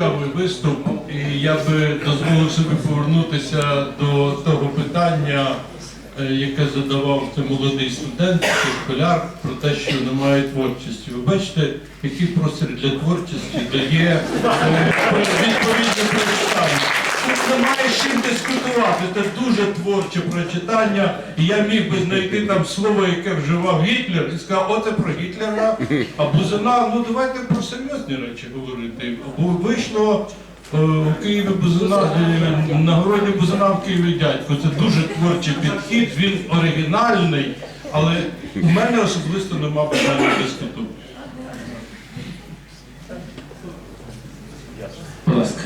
Цікавий виступ, і я би дозволив собі повернутися до того питання, е, яке задавав цей молодий студент, цей школяр, про те, що немає творчості. Ви бачите, який простір для творчості дає е, відповідне прочитання. Немає з чим дискутувати. Це дуже творче прочитання. І я міг би знайти там слово, яке вживав Гітлер, і сказав, оце про Гітлера, а Бузина, ну давайте про серйозні речі говорити. Бо вийшло е, у Києві Бузина, е, на городі Бузина в Києві дядько. Це дуже творчий підхід, він оригінальний, але у мене особисто нема бажання дискутувати. Будь ласка.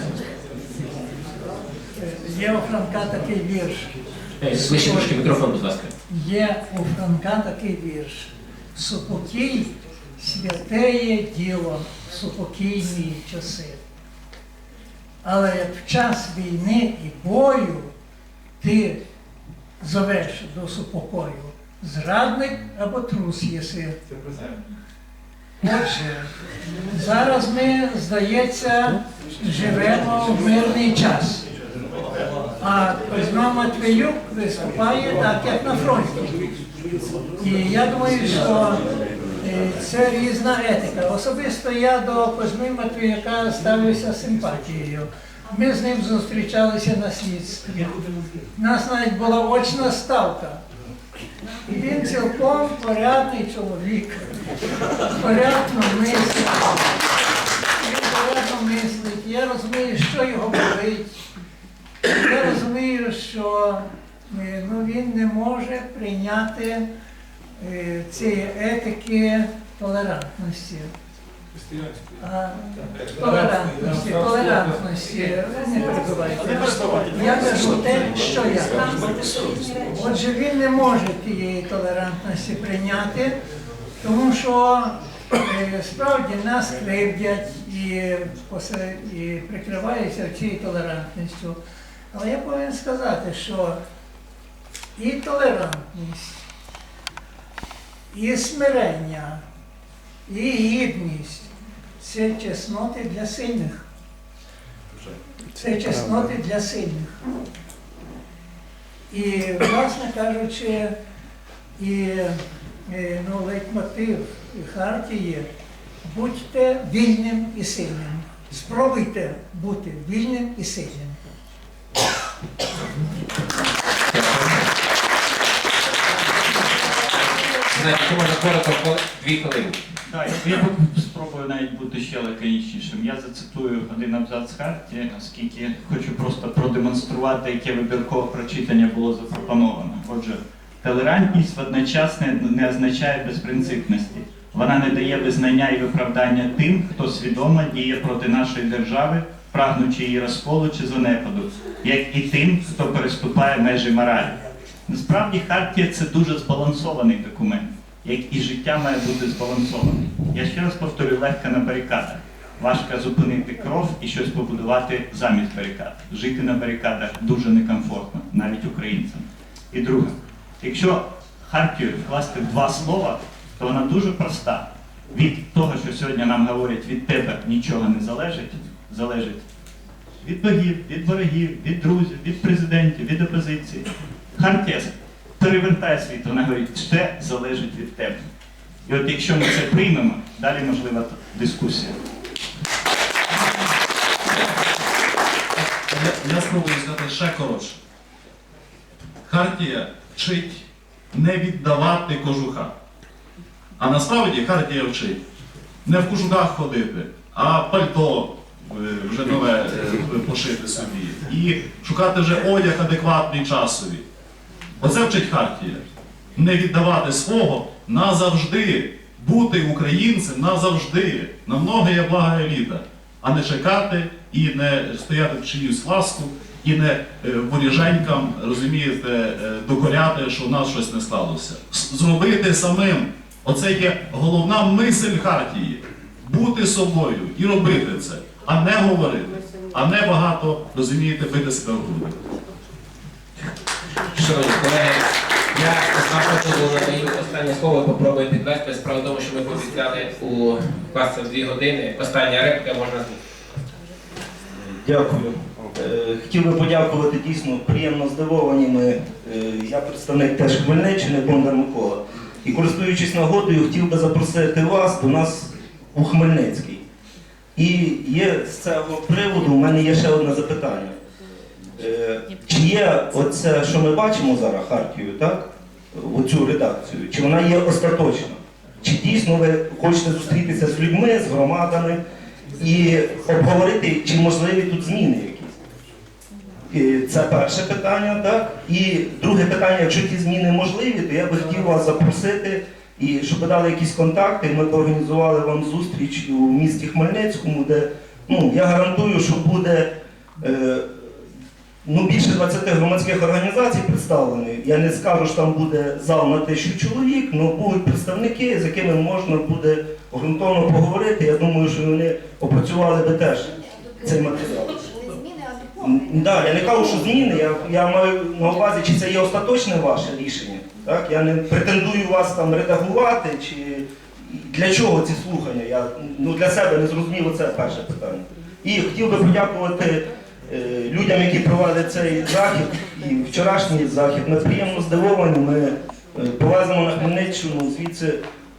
Є у Франка такий вірш. Ближче трошки мікрофон, будь ласка. Є у Франка такий вірш. Супокій святеє діло в супокійні часи. Але як в час війни і бою ти зовеш до супокою, зрадник або трус єси. Отже, зараз ми, здається, живемо в мирний час. А Кузьма Матвіюк виступає так, як на фронті. І я думаю, що е, це різна етика. Особисто я до Кузьми Матвіюка ставлюся з симпатією. Ми з ним зустрічалися на слідстві. У нас навіть була очна ставка. І він цілком порядний чоловік, порядно мислить. Він порядно мислить. Я розумію, що його болить. Я розумію, що е, ну, він не може прийняти е, цієї етики толерантності. А, толерантності, толерантності. Ви не перебувайте. Я кажу те, що я. Отже, він не може тієї толерантності прийняти, тому що е, справді нас кривдять і прикриваються цією толерантністю. Але я повинен сказати, що і толерантність, і смирення, і гідність це чесноти для сильних. Це чесноти для сильних. І, власне кажучи, і ну, лейтмотив Хартії будьте вільним і сильним. Спробуйте бути вільним і сильним. Якщо можна коротко, дві хвилини. Так, я спробую навіть бути ще лаконічнішим. Я зацитую один абзац Харті, оскільки хочу просто продемонструвати, яке вибіркове прочитання було запропоновано. Отже, толерантність водночас не означає безпринципності. Вона не дає визнання і виправдання тим, хто свідомо діє проти нашої держави, прагнучи її розколу чи занепаду, як і тим, хто переступає межі моралі. Насправді Хартія це дуже збалансований документ, як і життя має бути збалансованим. Я ще раз повторю, легко на барикадах. Важко зупинити кров і щось побудувати замість барикад. Жити на барикадах дуже некомфортно, навіть українцям. І друге, якщо Хартію вкласти два слова, то вона дуже проста. Від того, що сьогодні нам говорять, від тебе нічого не залежить, залежить від богів, від ворогів, від друзів, від президентів, від опозиції. Хартія перевертає світ, вона говорить, все залежить від тебе. І от якщо ми це приймемо, далі можлива дискусія. Я, я спробую сказати ще коротше. Хартія вчить не віддавати кожуха. А насправді Хартія вчить не в кожухах ходити, а пальто вже нове е, пошити собі. І шукати вже одяг адекватний часові. Оце вчить Хартія. Не віддавати свого назавжди, бути українцем назавжди, на многое блага еліта, а не чекати і не стояти в чиюсь ласку, і не е, воріженькам, розумієте, е, докоряти, що в нас щось не сталося. Зробити самим. Оце є головна мисль Хартії. Бути собою і робити це, а не говорити, а не багато, розумієте, бити себе в груди. Шановні колеги, я з вашого дозволу надаю останнє слово, попробую підвести. Справа в тому, що ми пообіцяли у класі в дві години. Остання репліка можна Дякую. Е, Хотів би подякувати дійсно приємно здивовані ми. Е, Я представник теж Хмельниччини, Бондар Микола. І користуючись нагодою, хотів би запросити вас до нас у Хмельницький. І є з цього приводу у мене є ще одне запитання. Е, Чи є оце, що ми бачимо зараз, Хартію, так? Оцю редакцію, чи вона є остаточна? Чи дійсно ви хочете зустрітися з людьми, з громадами і обговорити, чи можливі тут зміни якісь? Це перше питання, так? І друге питання, якщо ті зміни можливі, то я би хотів вас запросити, і щоб ви дали якісь контакти, ми організували вам зустріч у місті Хмельницькому, де ну, я гарантую, що буде е, ну, більше 20 громадських організацій представлені. Я не скажу, що там буде зал на тисячу чоловік, але будуть представники, з якими можна буде ґрунтовно поговорити. Я думаю, що вони опрацювали би теж цей матеріал. Не зміни, а М, доповнення. Да, я не кажу, що зміни, я, я маю на увазі, чи це є остаточне ваше рішення. Так? Я не претендую вас там редагувати, чи для чого ці слухання. Я ну, для себе не зрозуміло це перше питання. І хотів би подякувати е, людям, які провели цей захід. І вчорашній захід. Ми приємно здивовані. Ми е, повеземо на Хмельниччину звідси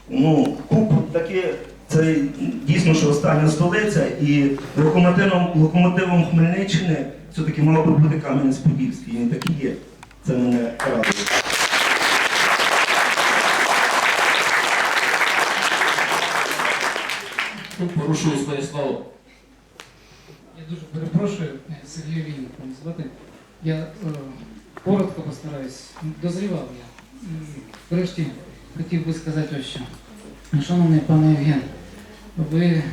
ну, купу таки. Це дійсно, що остання столиця, і локомотивом, локомотивом Хмельниччини все-таки мав би бути Кам'янець-Подільський. Він так і є. Це мене радує. Порушую своє слово. Я дуже перепрошую, Сергій Війник мене звати. Я е, коротко постараюсь. Дозрівав я. Врешті хотів би сказати ось що. Шановний пане Євген, ви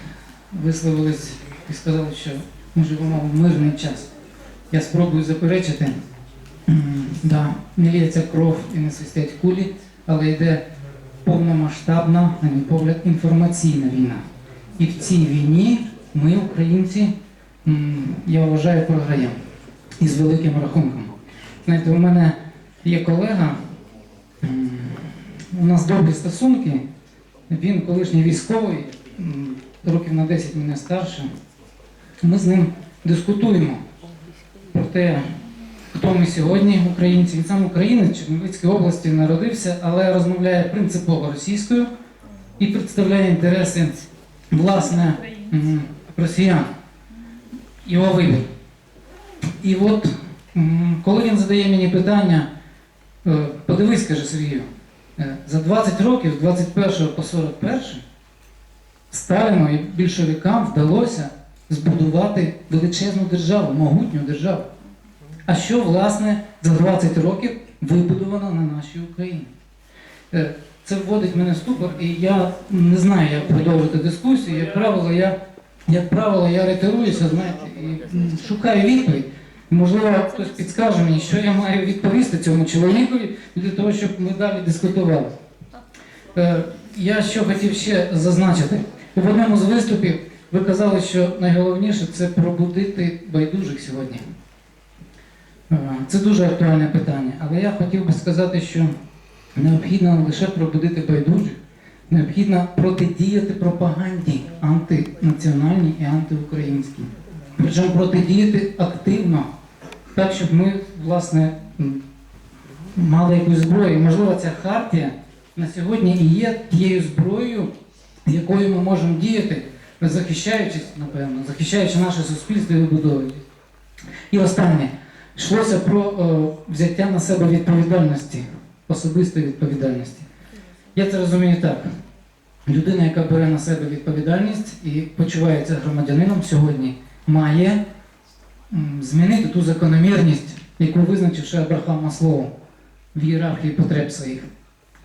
висловились і сказали, що ми живемо в мирний час. Я спробую заперечити. Да, не лється кров і не свистять кулі, але йде повномасштабна, на мій погляд, інформаційна війна. І в цій війні ми, українці, я вважаю, програємо. І з великим рахунком. Знаєте, у мене є колега, у нас добрі стосунки. Він колишній військовий, років на 10 мене старше. Ми з ним дискутуємо про те, хто ми сьогодні, українці. Він сам українець Чернівецької області народився, але розмовляє принципово російською і представляє інтереси власне росіян. Його вибір. І от, коли він задає мені питання, е, подивись, каже Сергію, е, за 20 років, з 21 по 41, Сталіну і більшовикам вдалося збудувати величезну державу, могутню державу. А що, власне, за 20 років вибудовано на нашій Україні? Е, Це вводить мене в ступор, і я не знаю, як продовжити дискусію. Як правило, я, як правило, я ретируюся, знаєте, і шукаю відповідь. Можливо, хтось підскаже мені, що я маю відповісти цьому чоловікові для того, щоб ми далі дискутували. Е, Я що хотів ще зазначити. В одному з виступів ви казали, що найголовніше це пробудити байдужих сьогодні. Це дуже актуальне питання, але я хотів би сказати, що необхідно не лише пробудити байдужих, необхідно протидіяти пропаганді антинаціональній і антиукраїнській. Причому протидіяти активно, так, щоб ми, власне, мали якусь зброю. Можливо, ця хартія на сьогодні і є тією зброєю, якою ми можемо діяти, захищаючись, напевно, захищаючи наше суспільство і вибудовуючись. І останнє. Йшлося про е, взяття на себе відповідальності, особистої відповідальності. Я це розумію так. Людина, яка бере на себе відповідальність і почувається громадянином сьогодні, має змінити ту закономірність, яку визначив ще Абрахам Маслоу в ієрархії потреб своїх.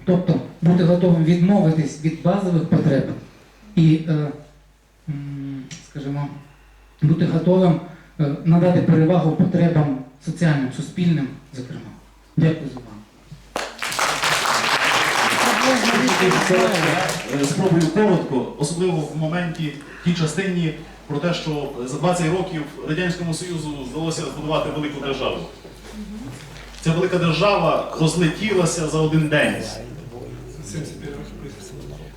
Тобто бути готовим відмовитись від базових потреб і, е, скажімо, бути готовим е, надати перевагу потребам соціальним, суспільним, зокрема. Дякую за увагу. Е, Спробую коротко, особливо в моменті тій частині про те, що за 20 років Радянському Союзу вдалося збудувати велику державу. Ця велика держава розлетілася за один день.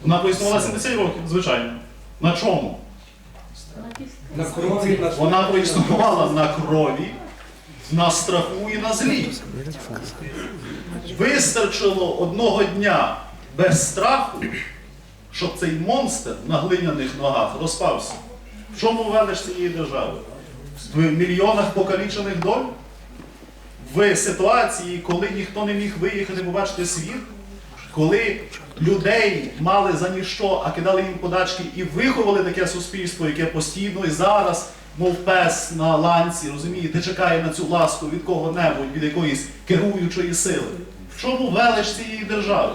Вона проіснувала 70 років, звичайно. На чому? На крові, Вона проіснувала на крові, на страху і на злі. Вистачило одного дня без страху, щоб цей монстр на глиняних ногах розпався. В чому велич цієї держави? В мільйонах покалічених доль? В ситуації, коли ніхто не міг виїхати побачити світ, коли людей мали за ніщо, а кидали їм подачки і виховали таке суспільство, яке постійно і зараз, мов пес на ланці, розумієте, чекає на цю ласку від кого-небудь, від якоїсь керуючої сили. В чому велич цієї держави?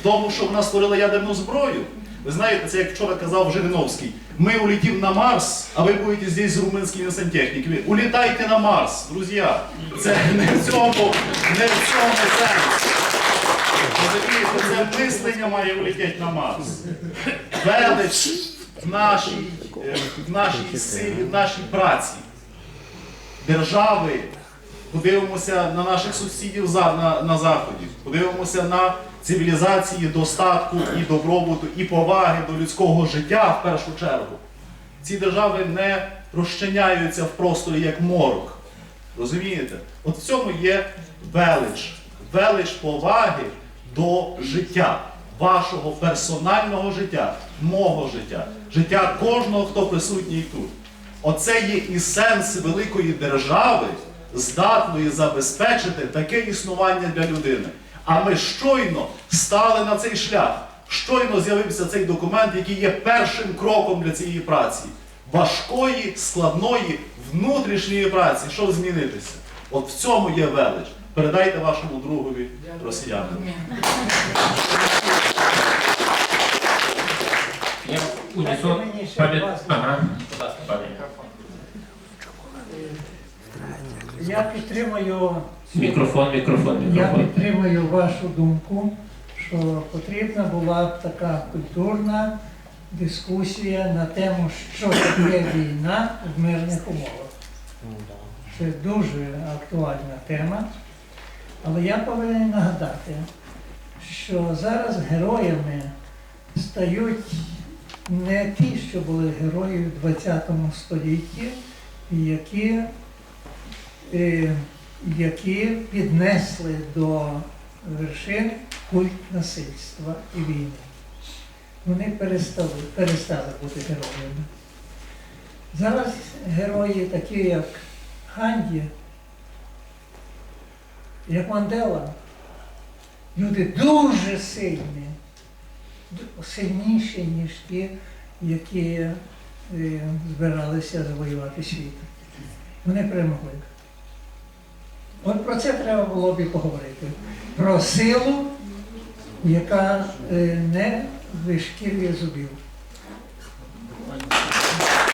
В тому, що вона створила ядерну зброю. Ви знаєте, це як вчора казав Жириновський. Ми улетим на Марс, а ви будете здесь з румунськими сантехніками. Улітайте на Марс, друзі. Це не в цьому, не в цьому сенс. Розумієте, це мислення має улетіти на Марс. Велич в нашій, е, в нашій силі, в нашій праці. Держави, подивимося на наших сусідів на, на Заході, подивимося на цивілізації достатку і добробуту, і поваги до людського життя в першу чергу. Ці держави не розчиняються в просторі як морок. Розумієте? От в цьому є велич. Велич поваги до життя, вашого персонального життя, мого життя, життя кожного, хто присутній тут. Оце є і сенс великої держави, здатної забезпечити таке існування для людини. А ми щойно стали на цей шлях. Щойно з'явився цей документ, який є першим кроком для цієї праці. Важкої, складної, внутрішньої праці, щоб змінитися. От в цьому є велич. Передайте вашому другові росіянину. Я унісон. Ага. Підтримую Мікрофон, мікрофон, Я підтримую вашу думку, що потрібна була б така культурна дискусія на тему, що таке війна в мирних умовах. Це дуже актуальна тема. Але я повинен нагадати, що зараз героями стають не ті, що були герої в ХХ столітті, які е, які піднесли до вершин культ насильства і війни. Вони перестали, перестали бути героями. Зараз герої, такі як Ганді, як Мандела, люди дуже сильні, сильніші, ніж ті, які е, збиралися завоювати світ. Вони перемогли. От про це треба було б і поговорити. Про силу, яка е, не вишкірює зубів.